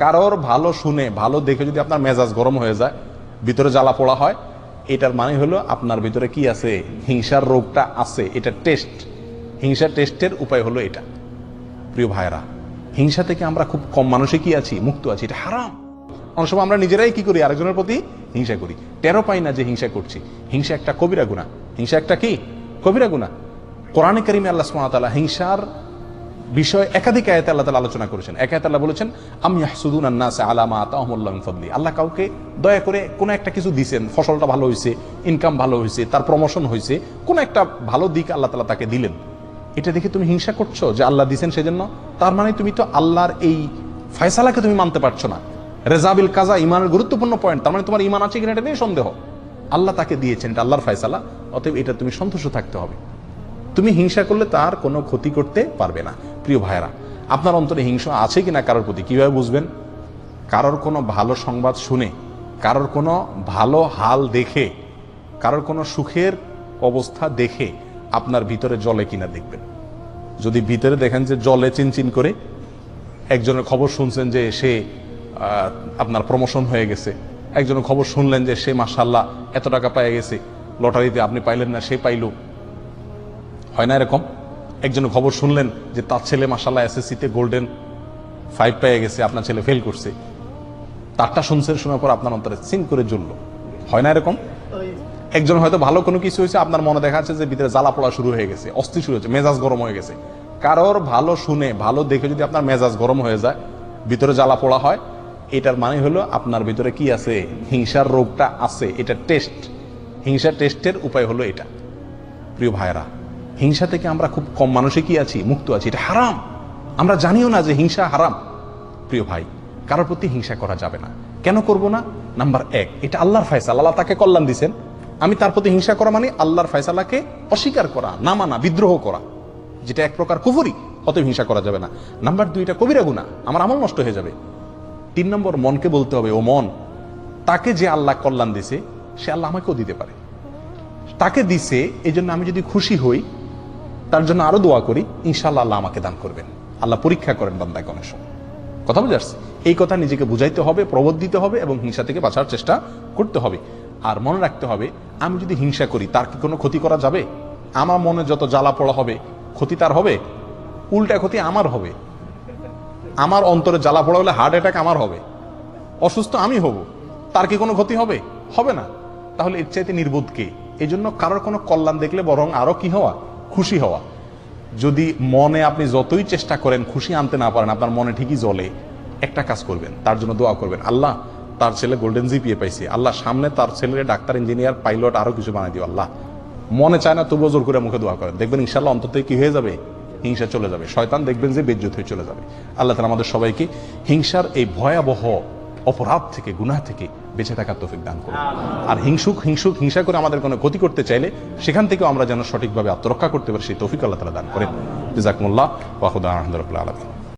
কারোর ভালো শুনে, ভালো দেখে যদি আপনার মেজাজ গরম হয়ে যায়, ভিতরে জ্বালা পোড়া হয়, এটার মানে হলো আপনার ভিতরে কি আছে? হিংসার রোগটা আছে, এটা টেস্ট হিংসা টেস্টের উপায় হলো এটা। প্রিয় ভাইরা হিংসা থেকে আমরা খুব কম মানুষে কি আছি, মুক্ত আছি, এটা হারাম। অনেক সময় আমরা নিজেরাই কি করি? আরেকজনের প্রতি হিংসা করি। টেরো পাই না যে হিংসা করছি। হিংসা একটা কবিরা গুণা। হিংসা একটা কি? কবিরা গুণা। কোরআনে কারিমে আল্লাহ সুবহানাহু হিংসার বিষয় একাধিক আয়াতে আল্লাহ তালা আলোচনা করেছেন। এক আয়াতে আল্লাহ বলেছেন, আমি ইয়াহসুদুন আন-নাস আলা মা আতাহুমুল্লাহু আল্লাহ কাউকে দয়া করে কোনো একটা কিছু দিবেন ফসলটা ভালো হয়েছে ইনকাম ভালো হয়েছে তার প্রমোশন হয়েছে কোন একটা ভালো দিক আল্লাহ তালা তাকে দিলেন। এটা দেখে তুমি হিংসা করছ যে আল্লাহ দিছেন সেজন্য? তার মানে তুমি তো আল্লাহর এই ফয়সালাকে তুমি মানতে পারছ না। রেজাবিল কাজা ইমানের গুরুত্বপূর্ণ পয়েন্ট তার মানে তোমার ইমান আছে কিনা এটা নিয়ে সন্দেহ। আল্লাহ তাকে দিয়েছেন, এটা আল্লাহর ফয়সালা, অতএব এটা তুমি সন্তুষ্ট থাকতে হবে। তুমি হিংসা করলে তার কোনো ক্ষতি করতে পারবে না। প্রিয় ভাইয়েরা, আপনার অন্তরে হিংসা আছে কিনা কারোর প্রতি কীভাবে বুঝবেন? কারোর কোনো ভালো সংবাদ শুনে, কারোর কোনো ভালো হাল দেখে, কারোর কোনো সুখের অবস্থা দেখে আপনার ভিতরে জলে কিনা দেখবেন। যদি ভিতরে দেখেন যে জলে চিনচিন করে একজনের খবর শুনছেন যে সে আপনার প্রমোশন হয়ে গেছে, একজনের খবর শুনলেন যে সে মাসাল্লাহ এত টাকা পেয়ে গেছে, লটারিতে আপনি পাইলেন না, সে পাইলো হয় না এরকম? একজনের খবর শুনলেন যে তার ছেলে মাসাল্লাহ এসএসসিতে গোল্ডেন ফাইভ পেয়ে গেছে, আপনার ছেলে ফেল করছে। তারটা শুনছেন শোনার পর আপনার অন্তরে সিন করে জ্বললো। হয় না এরকম? একজন হয়তো ভালো কোনো কিছু হয়েছে, আপনার মনে দেখা যাচ্ছে যে ভিতরে জ্বালা পড়া শুরু হয়ে গেছে অস্থি শুরু হয়েছে, মেজাজ গরম হয়ে গেছে। কারোর ভালো শুনে, ভালো দেখে যদি আপনার মেজাজ গরম হয়ে যায়, ভিতরে জ্বালা পোড়া হয়, এটার মানে হলো আপনার ভিতরে কি আছে? হিংসার রোগটা আছে, এটা টেস্ট হিংসা টেস্টের উপায় হলো এটা। প্রিয় ভাইরা হিংসা থেকে আমরা খুব কম মানুষে কি আছি? মুক্ত আছি। এটা হারাম। আমরা জানিও না যে হিংসা হারাম। প্রিয় ভাই, কারোর প্রতি হিংসা করা যাবে না। কেন করব না? নাম্বার এক, এটা আল্লাহর ফয়সালা। আল্লাহ তাকে কল্যাণ দিছেন। আমি তার প্রতি হিংসা করা মানে আল্লাহর ফয়সালাকে অস্বীকার করা, না মানা, বিদ্রোহ করা। যেটা এক প্রকার কুফুরি, অতএব হিংসা করা যাবে না। নাম্বার দুইটা কবিরা গুণা আমার আমল নষ্ট হয়ে যাবে। তিন নম্বর, মনকে বলতে হবে, ও মন, তাকে যে আল্লাহ কল্যাণ দিছে, সে আল্লাহ আমাকেও দিতে পারে। তাকে দিছে এই আমি যদি খুশি হই তার জন্য আরও দোয়া করি ইনশাল্লাহ আল্লাহ আমাকে দান করবেন। আল্লাহ পরীক্ষা করেন বান্দাকে অনেক সময়। কথা বুঝে আসছে? এই কথা নিজেকে বুঝাইতে হবে, প্রবোধ দিতে হবে এবং হিংসা থেকে বাঁচার চেষ্টা করতে হবে। আর মনে রাখতে হবে, আমি যদি হিংসা করি, তার কি কোনো ক্ষতি করা যাবে? আমার মনে যত জ্বালা পড়া হবে, ক্ষতি তার হবে? উল্টা ক্ষতি আমার হবে। আমার অন্তরে জ্বালা পড়া হলে হার্ট অ্যাটাক আমার হবে। অসুস্থ আমি হব, তার কি কোনো ক্ষতি হবে? হবে না। তাহলে এর চাইতে নির্বোধ কে? এই জন্য কারোর কোনো কল্যাণ দেখলে বরং আরও কি হওয়া? খুশি হওয়া। যদি মনে আপনি যতই চেষ্টা করেন খুশি আনতে না পারেন, আপনার মনে ঠিকই জলে একটা কাজ করবেন, তার জন্য দোয়া করবেন। আল্লাহ, তার ছেলে গোল্ডেন জিপিএ পাইছে। আল্লাহ, সামনে তার ছেলে ডাক্তার ইঞ্জিনিয়ার পাইলট আরও কিছু বানাই দিও আল্লাহ। মনে চায় না, তবুও জোর করে মুখে দোয়া করেন। দেখবেন ইনশাল্লাহ অন্তত কি হয়ে যাবে? হিংসা চলে যাবে। শয়তান দেখবেন যে বেজ্জত হয়ে চলে যাবে। আল্লাহ তালা আমাদের সবাইকে হিংসার এই ভয়াবহ অপরাধ থেকে, গুনাহ থেকে বেঁচে থাকার তৌফিক দান করুন। আর হিংসুক হিংসুক, হিংসা করে আমাদের কোনো ক্ষতি করতে চাইলে সেখান থেকেও আমরা যেন সঠিকভাবে আত্মরক্ষা করতে পারি, সেই তৌফিক আল্লাহ তালা দান করেন। জাজাকুমুল্লাহ ওয়াহুদা আহমদুল্লাহ আলমী